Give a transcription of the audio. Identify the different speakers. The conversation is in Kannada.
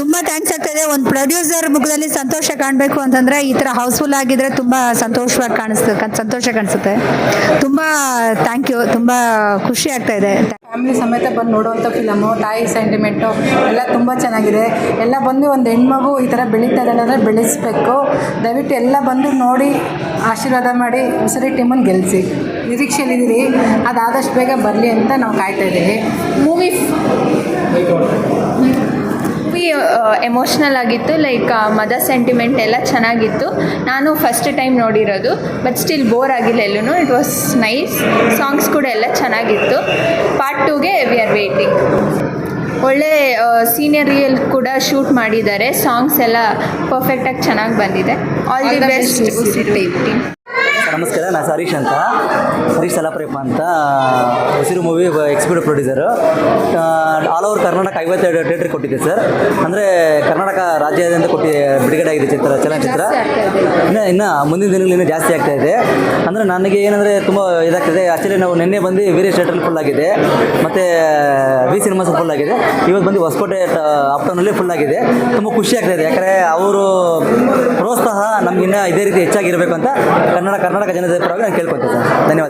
Speaker 1: ತುಂಬಾ ಥ್ಯಾಂಕ್ಸ್ ಆಗ್ತದೆ ಒಂದು ಪ್ರೊಡ್ಯೂಸರ್ ಮುಖದಲ್ಲಿ ಸಂತೋಷ ಕಾಣಬೇಕು ಅಂತಂದ್ರೆ ಈ ತರ ಹೌಸ್ಫುಲ್ ಆಗಿದ್ರೆ ತುಂಬಾ ಸಂತೋಷವಾಗಿ ಕಾಣಿಸ್ತದೆ ಸಂತೋಷ ಕಾಣಿಸುತ್ತೆ. ತುಂಬಾ ಥ್ಯಾಂಕ್ ಯು ತುಂಬಾ ಖುಷಿ ಆಗ್ತಾ ಇದೆ.
Speaker 2: ಫ್ಯಾಮಿಲಿ ಸಮೇತ ಬಂದು ನೋಡುವಂಥ ಫಿಲಮು ತಾಯಿ ಸೆಂಟಿಮೆಂಟು ಎಲ್ಲ ತುಂಬ ಚೆನ್ನಾಗಿದೆ. ಎಲ್ಲ ಬಂದು ಒಂದು ಹೆಣ್ಮಗು ಈ ಥರ ಬೆಳೀತಾ ಇದ್ದಾಳೆ ಅಂದರೆ ಬೆಳೆಸಬೇಕು. ದಯವಿಟ್ಟು ಎಲ್ಲ ಬಂದು ನೋಡಿ ಆಶೀರ್ವಾದ ಮಾಡಿ, ಉಸಿರಿ ಟೀಮನ್ನು ಗೆಲ್ಲಿಸಿ ನಿರೀಕ್ಷೆಯಲ್ಲಿದ್ದೀರಿ ಅದಾದಷ್ಟು ಬೇಗ ಬರಲಿ ಅಂತ ನಾವು ಕಾಯ್ತಾ ಇದ್ದೀವಿ.
Speaker 3: ಮೂವಿ ಎಮೋಷ್ನಲ್ ಆಗಿತ್ತು ಲೈಕ್ ಮದರ್ ಸೆಂಟಿಮೆಂಟ್ ಎಲ್ಲ ಚೆನ್ನಾಗಿತ್ತು. ನಾನು ಫಸ್ಟ್ ಟೈಮ್ ನೋಡಿರೋದು ಬಟ್ ಸ್ಟಿಲ್ ಬೋರ್ ಆಗಿಲ್ಲ ಎಲ್ಲೂ ಇಟ್ ವಾಸ್ ನೈಸ್ ಸಾಂಗ್ಸ್ ಕೂಡ ಎಲ್ಲ ಚೆನ್ನಾಗಿತ್ತು. ಪಾರ್ಟ್ ಟೂಗೆ ವಿ ಆರ್ ವೇಟಿಂಗ್ ಒಳ್ಳೆ ಸೀನಿಯರಿಯಲ್ಲಿ ಕೂಡ ಶೂಟ್ ಮಾಡಿದ್ದಾರೆ. ಸಾಂಗ್ಸ್ ಎಲ್ಲ ಪರ್ಫೆಕ್ಟಾಗಿ ಚೆನ್ನಾಗಿ ಬಂದಿದೆ. ಆಲ್ ದಿ ಬೆಸ್ಟ್
Speaker 4: ನಮಸ್ಕಾರ ನಾನು ಹರೀಶ್ ಅಂತ. ಹರೀಶ್ ಸಲಾಪ್ರೇಪ ಅಂತ. Usiru movie executive producer all over Karnataka ಐವತ್ತೆರಡು ಥಿಯೇಟ್ರಿಗೆ ಕೊಟ್ಟಿದೆ ಸರ್ ಅಂದರೆ ಕರ್ನಾಟಕ ರಾಜ್ಯದಿಂದ ಕೊಟ್ಟಿ ಬಿಡುಗಡೆ ಆಗಿದೆ ಚಿತ್ರ ಚಲನಚಿತ್ರ. ಇನ್ನು ಇನ್ನು ಮುಂದಿನ ದಿನಗಳು ಇನ್ನೂ ಜಾಸ್ತಿ ಆಗ್ತಾ ಇದೆ. ಅಂದರೆ ನನಗೆ ಏನಂದರೆ ತುಂಬ ಇದಾಗ್ತದೆ. ಆ್ಯಕ್ಚುಲಿ ನಾವು ನಿನ್ನೆ ಬಂದು ವೀರೇಶ್ ಥಿಯೇಟ್ರಲ್ಲಿ ಫುಲ್ ಆಗಿದೆ. ಮತ್ತು ವಿ ಸಿನಿಮಾಸ್ ಫುಲ್ ಆಗಿದೆ. ಇವತ್ತು ಬಂದು ಹೊಸಕೋಟೆ ಆಪ್ಟೌನಲ್ಲಿ ಫುಲ್ ಆಗಿದೆ. ತುಂಬ ಖುಷಿ ಆಗ್ತಾಯಿದೆ ಯಾಕಂದರೆ ಅವರು ಪ್ರೋತ್ಸಾಹ ನಮಗಿನ್ನ ಇದೇ ರೀತಿ ಹೆಚ್ಚಾಗಿರಬೇಕು ಅಂತ ಕನ್ನಡ ಕರ್ನಾಟಕ ಜನತೆ ಪರವಾಗಿ ನಾನು ಕೇಳ್ಕೊತೀನಿ ಧನ್ಯವಾದ.